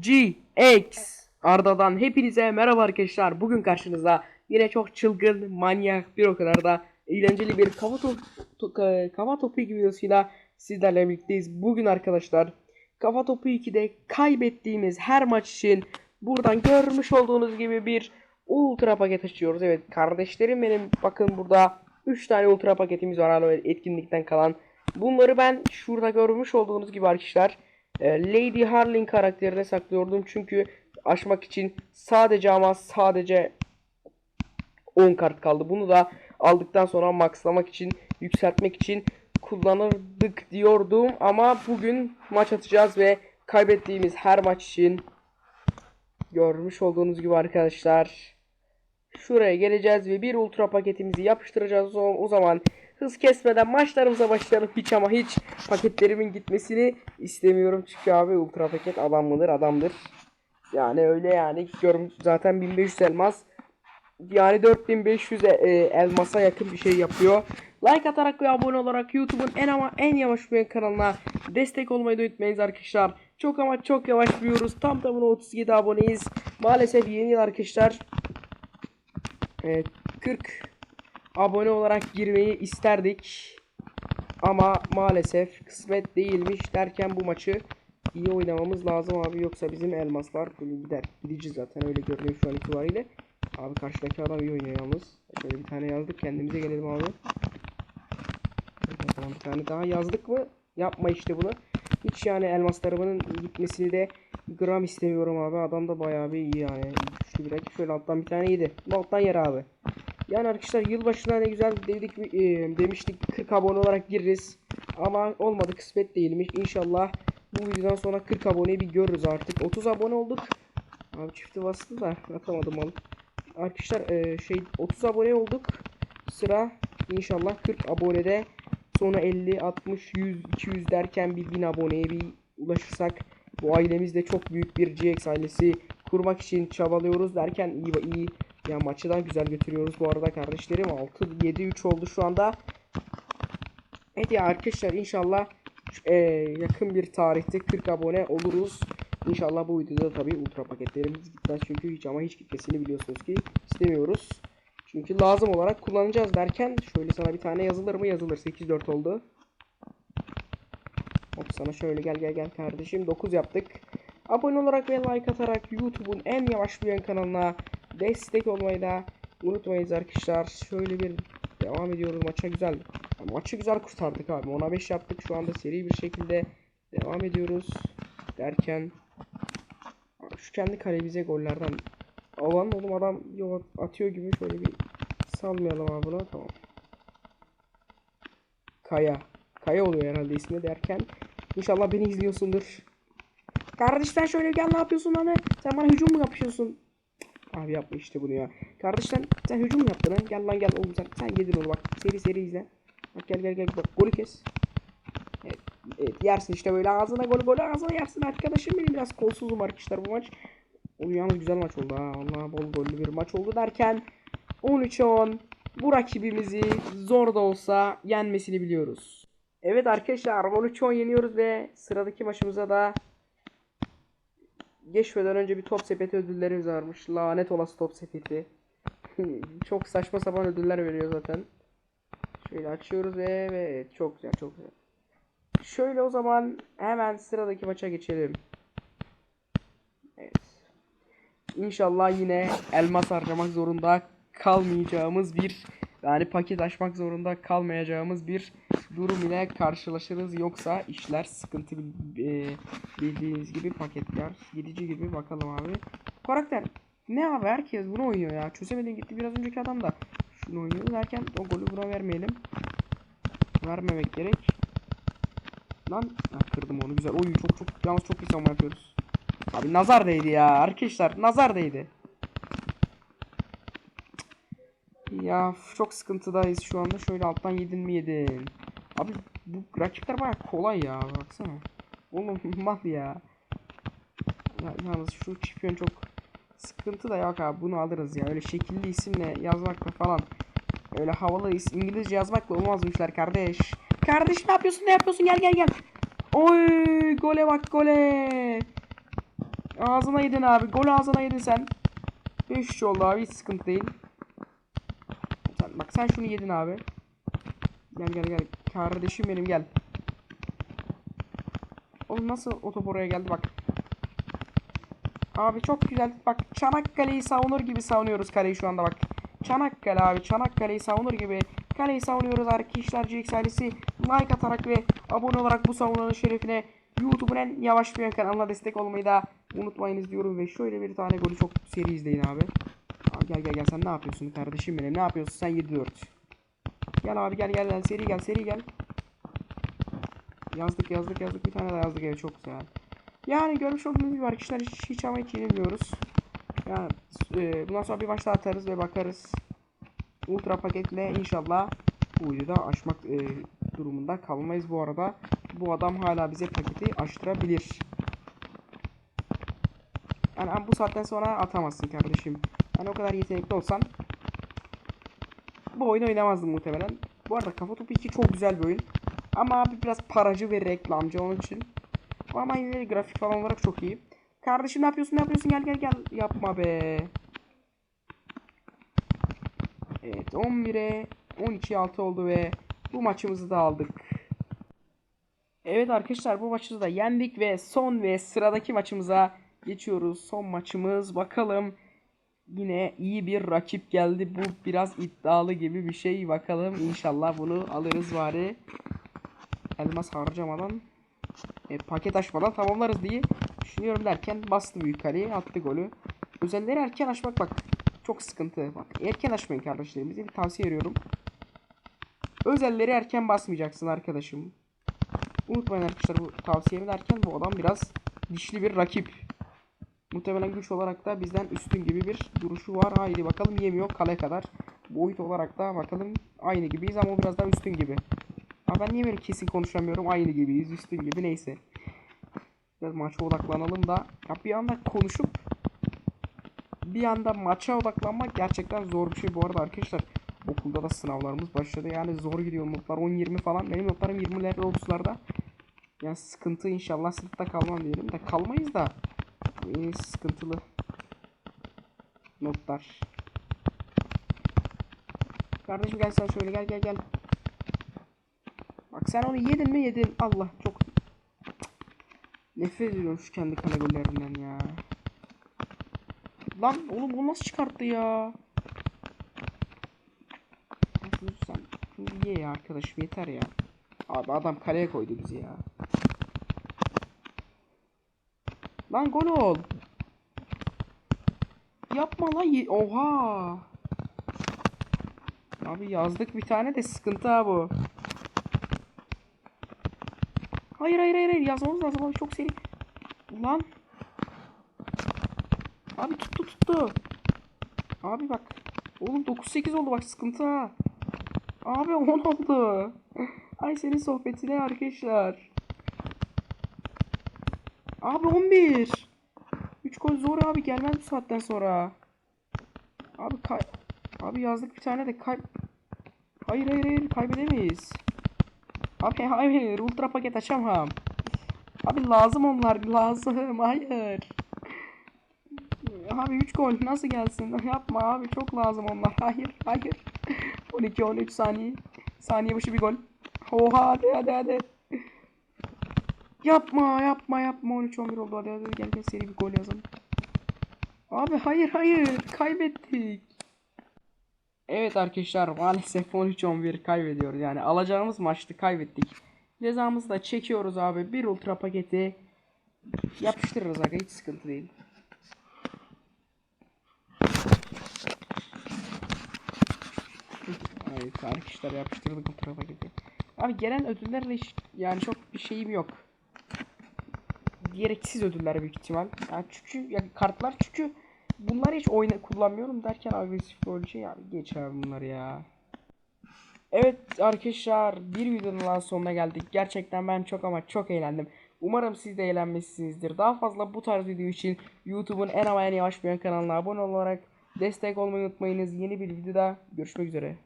GX Arda'dan hepinize merhaba arkadaşlar. Bugün karşınızda yine çok çılgın, manyak, bir o kadar da eğlenceli bir kafa, top, to- kafa topu videosuyla sizlerle birlikteyiz. Bugün arkadaşlar kafa topu 2'de kaybettiğimiz her maç için buradan görmüş olduğunuz gibi bir ultra paket açıyoruz. Evet kardeşlerim benim bakın burada 3 tane ultra paketimiz var etkinlikten kalan. Bunları ben şurada görmüş olduğunuz gibi arkadaşlar e, Lady Harling karakterine saklıyordum çünkü açmak için sadece ama sadece 10 kart kaldı. Bunu da aldıktan sonra maxlamak için, yükseltmek için kullanırdık diyordum ama bugün maç atacağız ve kaybettiğimiz her maç için görmüş olduğunuz gibi arkadaşlar şuraya geleceğiz ve bir ultra paketimizi yapıştıracağız. O zaman hız kesmeden maçlarımıza başlayalım. Hiç ama hiç paketlerimin gitmesini istemiyorum. Çünkü abi ultra paket adam mıdır adamdır. Yani öyle yani görüm zaten 1500 elmas. Yani 4500 e- e, elmasa yakın bir şey yapıyor. Like atarak ve abone olarak YouTube'un en ama en yavaş büyüyen kanalına destek olmayı da unutmayınız arkadaşlar. Çok ama çok yavaş büyüyoruz. Tam tamına 37 aboneyiz. Maalesef yeni yıl arkadaşlar. e, 40 abone olarak girmeyi isterdik. Ama maalesef kısmet değilmiş derken bu maçı iyi oynamamız lazım abi yoksa bizim elmaslar gider. Gidici zaten öyle görünüyor şu an itibariyle. Abi karşıdaki adam iyi oynuyor yalnız. Şöyle bir tane yazdık kendimize gelelim abi. Tamam bir tane daha yazdık mı? Yapma işte bunu. Hiç yani elmaslarımın gitmesini de gram istemiyorum abi. Adam da bayağı bir iyi yani. Güçlü bir rakip. Şöyle alttan bir tane yedi. Alttan yer abi. Yani arkadaşlar yılbaşına ne güzel dedik e, demiştik 40 abone olarak gireriz. Ama olmadı kısmet değilmiş. İnşallah bu videodan sonra 40 aboneyi bir görürüz artık. 30 abone olduk. Abi çifti bastı da atamadım alıp. Arkadaşlar e, şey 30 abone olduk. Sıra inşallah 40 abonede sonra 50, 60, 100, 200 derken bir 1000 aboneye bir ulaşırsak bu ailemizde çok büyük bir GX ailesi kurmak için çabalıyoruz derken iyi iyi ya maçı da güzel götürüyoruz bu arada kardeşlerim 6 7 3 oldu şu anda. Evet ya arkadaşlar inşallah e, yakın bir tarihte 40 abone oluruz. İnşallah bu videoda tabii ultra paketlerimiz gitmez çünkü hiç ama hiç gitmesini biliyorsunuz ki istemiyoruz. Çünkü lazım olarak kullanacağız derken şöyle sana bir tane yazılır mı? Yazılır. 8-4 oldu. Hop sana şöyle gel gel gel kardeşim. 9 yaptık. Abone olarak ve like atarak YouTube'un en yavaş büyüyen kanalına destek olmayı da unutmayınız arkadaşlar. Şöyle bir devam ediyoruz maça güzel. Maçı güzel kurtardık abi. 10'a 5 yaptık. Şu anda seri bir şekilde devam ediyoruz. Derken şu kendi kalemize gollerden alan oğlum adam yol atıyor gibi şöyle bir salmayalım abi bunu tamam. Kaya. Kaya oluyor herhalde ismi derken inşallah beni izliyorsundur. Kardeş sen şöyle gel ne yapıyorsun lan? Sen bana hücum mu yapıyorsun? Abi yapma işte bunu ya. Kardeş sen, hücum mu yaptın ha? Gel lan gel oğlum sen. Sen yedin onu bak. Seri seri izle. Bak gel gel gel bak golü kes. Evet, evet yersin işte böyle ağzına gol gol ağzına yersin arkadaşım benim biraz kolsuzum arkadaşlar bu maç. O yalnız güzel maç oldu ha. Allah bol gollü bir maç oldu derken 13'e 10 bu rakibimizi zor da olsa yenmesini biliyoruz. Evet arkadaşlar 13'e 10 yeniyoruz ve sıradaki maçımıza da geçmeden önce bir top sepeti ödüllerimiz varmış. Lanet olası top sepeti. çok saçma sapan ödüller veriyor zaten. Şöyle açıyoruz ve evet çok güzel çok güzel. Şöyle o zaman hemen sıradaki maça geçelim. Evet. İnşallah yine elmas harcamak zorunda kalmayacağımız bir yani paket açmak zorunda kalmayacağımız bir durum ile karşılaşırız. Yoksa işler sıkıntı e, bildiğiniz gibi paketler gidici gibi bakalım abi. Karakter ne abi herkes bunu oynuyor ya. Çözemedim gitti biraz önceki adam da şunu oynuyor derken o golü buna vermeyelim. Vermemek gerek. Lan ha, kırdım onu güzel. Oy çok çok yalnız çok iyi savunma yapıyoruz. Abi nazar değdi ya arkadaşlar nazar değdi. Ya çok sıkıntıdayız şu anda. Şöyle alttan yedin mi yedin. Abi bu rakipler baya kolay ya baksana. Oğlum mal ya. ya. Yalnız şu çipiyon çok sıkıntı da yok abi bunu alırız ya. Öyle şekilli isimle yazmakla falan. Öyle havalı is İngilizce yazmakla olmaz bu işler kardeş. Kardeş ne yapıyorsun ne yapıyorsun gel gel gel. Oy gole bak gole. Ağzına yedin abi. Gol ağzına yedin sen. 5 oldu abi hiç sıkıntı değil. Sen, bak sen şunu yedin abi. Gel gel gel. Kardeşim benim gel. Oğlum nasıl o top oraya geldi bak. Abi çok güzel. Bak Çanakkale'yi savunur gibi savunuyoruz kaleyi şu anda bak. Çanakkale abi Çanakkale'yi savunur gibi kaleyi savunuyoruz arkadaşlar GX ailesi like atarak ve abone olarak bu savunmanın şerefine YouTube'un en yavaş bir kanalına destek olmayı da unutmayınız diyorum ve şöyle bir tane golü çok seri izleyin abi. Abi gel gel gel sen ne yapıyorsun kardeşim benim ne yapıyorsun sen 7-4. Gel abi gel gel gel seri gel seri gel. Yazdık yazdık yazdık bir tane daha yazdık evet çok güzel. Yani görmüş olduğunuz gibi arkadaşlar hiç, hiç ama hiç yenilmiyoruz. Yani e, bundan sonra bir maç daha atarız ve bakarız. Ultra paketle inşallah bu videoda aşmak e, durumunda kalmayız bu arada. Bu adam hala bize paketi açtırabilir. Yani bu saatten sonra atamazsın kardeşim. Yani o kadar yetenekli olsan bu oyunu oynamazdın muhtemelen. Bu arada Kafa Topu 2 çok güzel bir oyun. Ama abi biraz paracı ve reklamcı onun için. Ama yine grafik falan olarak çok iyi. Kardeşim ne yapıyorsun ne yapıyorsun gel gel gel. Yapma be. Evet 11'e 12 6 oldu ve bu maçımızı da aldık. Evet arkadaşlar bu maçı da yendik ve son ve sıradaki maçımıza geçiyoruz. Son maçımız bakalım. Yine iyi bir rakip geldi. Bu biraz iddialı gibi bir şey. Bakalım inşallah bunu alırız bari. Elmas harcamadan e, paket açmadan tamamlarız diye düşünüyorum derken bastı büyük kaleye attı golü. Özelleri erken açmak bak çok sıkıntı. Bak erken açmayın kardeşlerimize bir tavsiye veriyorum. Özelleri erken basmayacaksın arkadaşım. Unutmayın arkadaşlar bu tavsiyemi derken bu adam biraz dişli bir rakip. Muhtemelen güç olarak da bizden üstün gibi bir duruşu var. Haydi bakalım yemiyor kale kadar. Boyut olarak da bakalım aynı gibiyiz ama o biraz daha üstün gibi. Ama ben niye böyle kesin konuşamıyorum? Aynı gibiyiz, üstün gibi neyse. Biraz maça odaklanalım da. Ya bir anda konuşup bir anda maça odaklanmak gerçekten zor bir şey bu arada arkadaşlar. Okulda da sınavlarımız başladı. Yani zor gidiyor notlar 10-20 falan. Benim notlarım 20'lerde 30'larda. Yani sıkıntı inşallah sınıfta kalmam diyelim de kalmayız da. Ee, sıkıntılı notlar. Kardeşim gel sen şöyle gel gel gel. Bak sen onu yedin mi yedin. Allah çok nefret ediyorum şu kendi kale gollerinden ya. Lan oğlum bu nasıl çıkarttı ya? Sen ye ya arkadaşım yeter ya. Abi adam kaleye koydu bizi ya. Lan gol ol. Yapma lan. Oha. Abi yazdık bir tane de sıkıntı ha bu. Hayır hayır hayır yazmamız lazım abi çok seri. Ulan. Abi tuttu tuttu. Abi bak. Oğlum 9-8 oldu bak sıkıntı ha. Abi 10 oldu. Ay senin sohbetine arkadaşlar. Abi 11. 3 gol zor abi gelmez bu saatten sonra. Abi kay Abi yazdık bir tane de kay Hayır hayır hayır kaybedemeyiz. Abi hayır ultra paket açamam. Abi lazım onlar lazım hayır. Abi 3 gol nasıl gelsin? Yapma abi çok lazım onlar. Hayır hayır. 12 13 saniye. Saniye başı bir gol. Oha hadi hadi hadi. Yapma yapma yapma 13 11 oldu hadi hadi gel gel seri bir gol yazalım. Abi hayır hayır kaybettik. Evet arkadaşlar maalesef 13-11 kaybediyoruz. Yani alacağımız maçtı kaybettik. Cezamızı da çekiyoruz abi. Bir ultra paketi yapıştırırız aga hiç sıkıntı değil. Evet arkadaşlar yapıştırdık ultra paketi. Abi gelen ödüllerle hiç yani çok bir şeyim yok. Gereksiz ödüller büyük ihtimal. Yani çünkü ya kartlar çünkü bunları hiç oyna kullanmıyorum derken agresif şey yani geç abi bunları ya. Evet arkadaşlar bir videonun daha sonuna geldik. Gerçekten ben çok ama çok eğlendim. Umarım siz de eğlenmişsinizdir. Daha fazla bu tarz video için YouTube'un en ama en yavaş bir kanalına abone olarak destek olmayı unutmayınız. Yeni bir videoda görüşmek üzere.